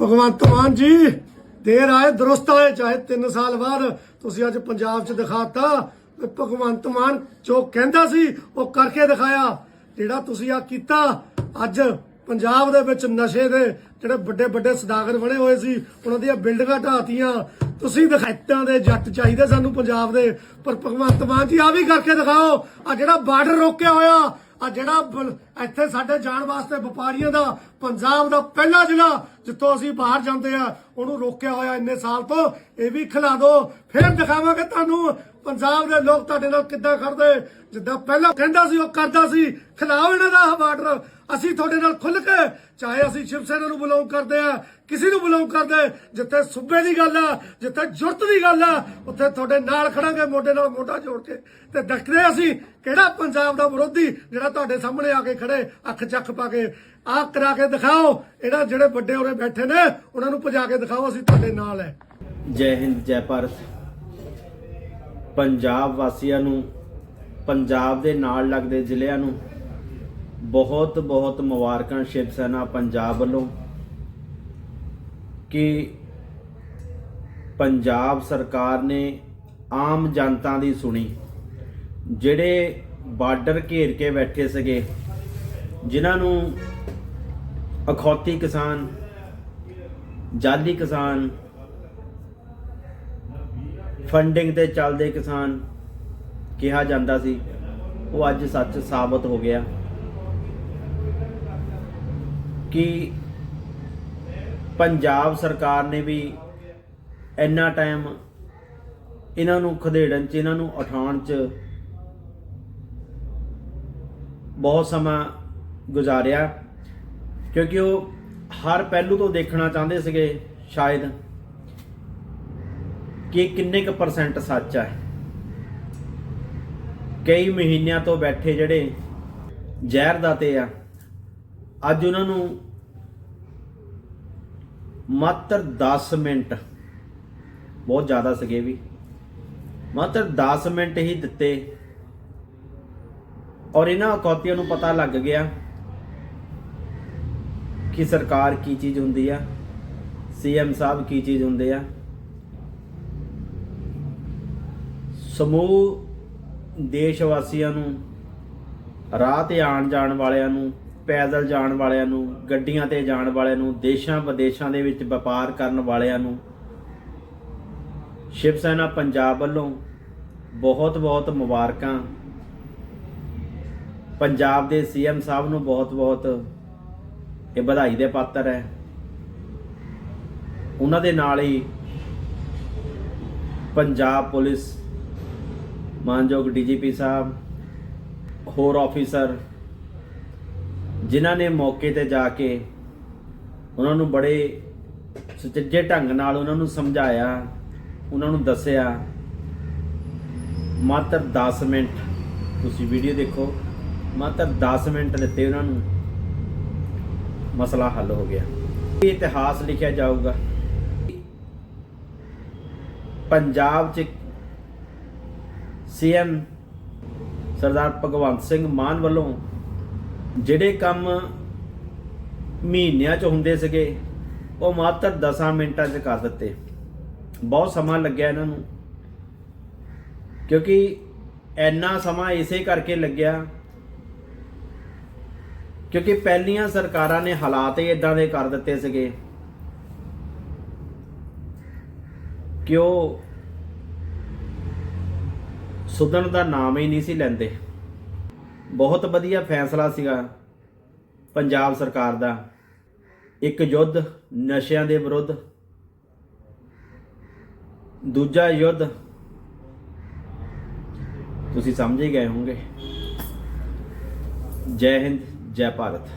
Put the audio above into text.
ਭਗਵੰਤ ਮਾਨ ਜੀ ਦੇਰ ਆਏ ਦਰੁਸਤ ਆਏ, ਚਾਹੇ 3 ਸਾਲ ਬਾਅਦ ਤੁਸੀਂ ਅੱਜ ਪੰਜਾਬ 'ਚ ਦਿਖਾਤਾ। ਵੀ ਭਗਵੰਤ ਮਾਨ ਜੋ ਕਹਿੰਦਾ ਸੀ, ਉਹ ਕਰਕੇ ਦਿਖਾਇਆ। ਜਿਹੜਾ ਤੁਸੀਂ ਆ ਕੀਤਾ, ਅੱਜ ਪੰਜਾਬ ਦੇ ਵਿੱਚ ਨਸ਼ੇ ਦੇ ਜਿਹੜੇ ਵੱਡੇ ਵੱਡੇ ਸਦਾਗਰ ਬਣੇ ਹੋਏ ਸੀ, ਉਹਨਾਂ ਦੀਆਂ ਬਿਲਡਿੰਗਾਂ ਢਾਤੀਆਂ ਤੁਸੀਂ ਦਿਖਾਇਤਾਂ ਦੇ ਜੱਟ ਚਾਹੀਦੇ ਸਾਨੂੰ ਪੰਜਾਬ ਦੇ, ਪਰ ਭਗਵੰਤ ਮਾਨ ਜੀ ਆ ਵੀ ਕਰਕੇ ਦਿਖਾਓ ਆ ਜਿਹੜਾ ਬਾਰਡਰ ਰੋਕਿਆ ਹੋਇਆ ਆ ਜਿਹੜਾ ਇੱਥੇ ਸਾਡੇ ਜਾਣ ਵਾਸਤੇ ਵਪਾਰੀਆਂ ਦਾ, ਪੰਜਾਬ ਦਾ ਪਹਿਲਾ ਜ਼ਿਲ੍ਹਾ, ਜਿੱਥੋਂ ਅਸੀਂ ਬਾਹਰ ਜਾਂਦੇ ਆ, ਉਹਨੂੰ ਰੋਕਿਆ ਹੋਇਆ ਇੰਨੇ ਸਾਲ ਤੋਂ, ਇਹ ਵੀ ਖਿਲਾ ਦਿਓ। ਫਿਰ ਦਿਖਾਵਾਂਗੇ ਤੁਹਾਨੂੰ ਪੰਜਾਬ ਦੇ ਲੋਕ ਤੁਹਾਡੇ ਨਾਲ ਕਿੱਦਾਂ ਖੜਦੇ ਜਿੱਦਾਂ ਪਹਿਲਾਂ ਕਹਿੰਦਾ ਸੀ, ਉਹ ਕਰਦਾ ਸੀ, ਖਿਲਾਓ ਇਹਨਾਂ ਦਾ ਬਾਰਡਰ। ਅਸੀਂ ਤੁਹਾਡੇ ਨਾਲ ਖੁੱਲ ਕੇ, ਚਾਹੇ ਅਸੀਂ ਸ਼ਿਵ ਸੈਨਾ ਨੂੰ ਬਿਲੋਂਗ ਕਰਦੇ ਆ ਕਿਸੇ ਨੂੰ ਬਿਲੋਂਗ ਕਰਦੇ ਜਿੱਥੇ ਸੂਬੇ ਦੀ ਗੱਲ ਆ, ਜਿੱਥੇ ਜੁਰਤ ਦੀ ਗੱਲ ਆ, ਉੱਥੇ ਤੁਹਾਡੇ ਨਾਲ ਖੜਾਂਗੇ, ਮੋਢੇ ਨਾਲ ਮੋਢਾ ਜੋੜ ਕੇ। ਤੇ ਦੇਖਦੇ ਅਸੀਂ ਕਿਹੜਾ ਪੰਜਾਬ ਦਾ ਵਿਰੋਧੀ ਜਿਹੜਾ ਤੁਹਾਡੇ ਸਾਹਮਣੇ ਆ ਕੇ ਖੜੇ, ਅੱਖ ਚੱਕ ਪਾ ਕੇ। ਆਹ ਕਰਾ ਕੇ ਦਿਖਾਓ ਇਹਨਾਂ ਜਿਹੜੇ ਵੱਡੇ ਉਰੇ ਬੈਠੇ ਨੇ, ਉਹਨਾਂ ਨੂੰ ਭਜਾ ਕੇ ਦਿਖਾਓ, ਅਸੀਂ ਤੁਹਾਡੇ ਨਾਲ ਹੈ। ਜੈ ਹਿੰਦ, ਜੈ ਭਾਰਤ। ਪੰਜਾਬ ਵਾਸੀਆਂ ਨੂੰ, ਪੰਜਾਬ ਦੇ ਨਾਲ ਲੱਗਦੇ ਜ਼ਿਲ੍ਹਿਆਂ ਨੂੰ ਬਹੁਤ ਬਹੁਤ ਮੁਬਾਰਕਾਂ ਸ਼ਿਵ ਸੈਨਾ ਪੰਜਾਬ ਵੱਲੋਂ ਕਿ ਪੰਜਾਬ ਸਰਕਾਰ ਨੇ ਆਮ ਜਨਤਾ ਦੀ ਸੁਣੀ। ਜਿਹੜੇ ਬਾਰਡਰ ਘੇਰ ਕੇ ਬੈਠੇ ਸੀਗੇ, ਜਿਨ੍ਹਾਂ ਨੂੰ ਅਖੌਤੀ ਕਿਸਾਨ, ਜਾਲੀ ਕਿਸਾਨ ਫੰਡਿੰਗ ਤੇ ਚੱਲਦੇ ਕਿਸਾਨ ਕਿਹਾ ਜਾਂਦਾ ਸੀ, ਉਹ ਅੱਜ ਸੱਚ ਸਾਬਤ ਹੋ ਗਿਆ। ਕਿ ਪੰਜਾਬ ਸਰਕਾਰ ਨੇ ਵੀ ਇੰਨਾ ਟਾਈਮ ਇਹਨਾਂ ਨੂੰ ਖਦੇੜਨ ਚ, ਇਹਨਾਂ ਨੂੰ ਉਠਾਉਣ ਚ ਬਹੁਤ ਸਮਾਂ ਗੁਜ਼ਾਰਿਆ, ਕਿਉਂਕਿ ਉਹ ਹਰ ਪਹਿਲੂ ਤੋਂ ਦੇਖਣਾ ਚਾਹੁੰਦੇ ਸੀਗੇ ਸ਼ਾਇਦ ਕਿ ਕਿੰਨੇ ਕੁ ਪਰਸੈਂਟ ਸੱਚ ਹੈ ਕਈ ਮਹੀਨਿਆਂ ਤੋਂ ਬੈਠੇ ਜਿਹੜੇ ਜ਼ਹਿਰ ਦਾਤੇ ਆ ਅੱਜ ਉਹਨਾਂ ਨੂੰ ਮਾਤਰ 10 ਮਿੰਟ, ਬਹੁਤ ਜ਼ਿਆਦਾ ਸੀਗੇ ਵੀ, ਮਾਤਰ 10 ਮਿੰਟ ਹੀ ਦਿੱਤੇ। ਔਰ ਇਹਨਾਂ ਅਕੌਤੀਆਂ ਨੂੰ ਪਤਾ ਲੱਗ ਗਿਆ ਕਿ ਸਰਕਾਰ ਕੀ ਚੀਜ਼ ਹੁੰਦੀ ਆ ਸੀਐਮ ਸਾਹਿਬ ਕੀ ਚੀਜ਼ ਹੁੰਦੇ ਆ। ਸਮੂਹ ਦੇਸ਼ ਵਾਸੀਆਂ ਨੂੰ, ਰਾਹ ਤੇ ਆਉਣ ਜਾਣ ਵਾਲਿਆਂ ਨੂੰ ਪੈਦਲ ਜਾਣ ਵਾਲਿਆਂ ਨੂੰ, ਗੱਡੀਆਂ ਤੇ ਜਾਣ ਵਾਲਿਆਂ ਨੂੰ, ਦੇਸ਼ਾਂ ਵਿਦੇਸ਼ਾਂ ਦੇ ਵਿੱਚ ਵਪਾਰ ਕਰਨ ਵਾਲਿਆਂ ਨੂੰ ਸ਼ਿਵ ਸੈਨਾ ਪੰਜਾਬ ਵੱਲੋਂ ਬਹੁਤ ਬਹੁਤ ਮੁਬਾਰਕਾਂ। ਪੰਜਾਬ ਦੇ ਸੀਐਮ ਸਾਹਿਬ ਨੂੰ ਬਹੁਤ ਬਹੁਤ ਇਹ ਵਧਾਈ ਦੇ ਪਾਤਰ ਹੈ। ਉਹਨਾਂ ਦੇ ਨਾਲ ਹੀ ਪੰਜਾਬ ਪੁਲਿਸ ਮਾਨਯੋਗ ਡੀਜੀਪੀ ਸਾਹਿਬ, ਹੋਰ ਆਫੀਸਰ ਜਿਨ੍ਹਾਂ ਨੇ ਮੌਕੇ ਤੇ ਜਾ ਕੇ ਉਹਨਾਂ ਨੂੰ ਬੜੇ ਸੁਚੱਜੇ ਢੰਗ ਨਾਲ ਉਹਨਾਂ ਨੂੰ ਸਮਝਾਇਆ, ਉਹਨਾਂ ਨੂੰ ਦੱਸਿਆ, ਮਾਤਰ 10 ਮਿੰਟ, ਤੁਸੀਂ ਵੀਡੀਓ ਦੇਖੋ, ਮਾਤਰ 10 ਮਿੰਟ ਦਿੱਤੇ ਉਹਨਾਂ ਨੂੰ, ਮਸਲਾ ਹੱਲ ਹੋ ਗਿਆ। ਇਹ ਇਤਿਹਾਸ ਲਿਖਿਆ ਜਾਊਗਾ। ਪੰਜਾਬ 'ਚ ਸੀਐਮ ਸਰਦਾਰ ਭਗਵੰਤ ਸਿੰਘ ਮਾਨ ਵੱਲੋਂ ਜਿਹੜੇ ਕੰਮ ਮਹੀਨਿਆਂ 'ਚ ਹੁੰਦੇ ਸੀਗੇ, ਉਹ ਮਾਤਰ 10 ਮਿੰਟਾਂ 'ਚ ਕਰ ਦਿੱਤੇ। ਬਹੁਤ ਸਮਾਂ ਲੱਗਿਆ ਇਹਨਾਂ ਨੂੰ। ਕਿਉਂਕਿ ਇੰਨਾ ਸਮਾਂ ਇਸੇ ਕਰਕੇ ਲੱਗਿਆ, ਕਿਉਂਕਿ ਪਹਿਲੀਆਂ ਸਰਕਾਰਾਂ ਨੇ ਹਾਲਾਤ ਹੀ ਇਦਾਂ ਦੇ ਕਰ ਦਿੱਤੇ ਸੀਗੇ ਕਿ ਉਹ ਸੁਧਨ ਦਾ ਨਾਮ ਹੀ ਨਹੀਂ ਸੀ ਲੈਂਦੇ। ਬਹੁਤ ਵਧੀਆ ਫੈਸਲਾ ਸੀਗਾ ਪੰਜਾਬ ਸਰਕਾਰ ਦਾ। ਇੱਕ ਯੁੱਧ, ਨਸ਼ਿਆਂ ਦੇ ਵਿਰੁੱਧ। ਦੂਜਾ ਯੁੱਧ। ਤੁਸੀਂ ਸਮਝ ਹੀ ਗਏ ਹੋਵੋਗੇ। ਜੈ ਹਿੰਦ, ਜੈ ਭਾਰਤ।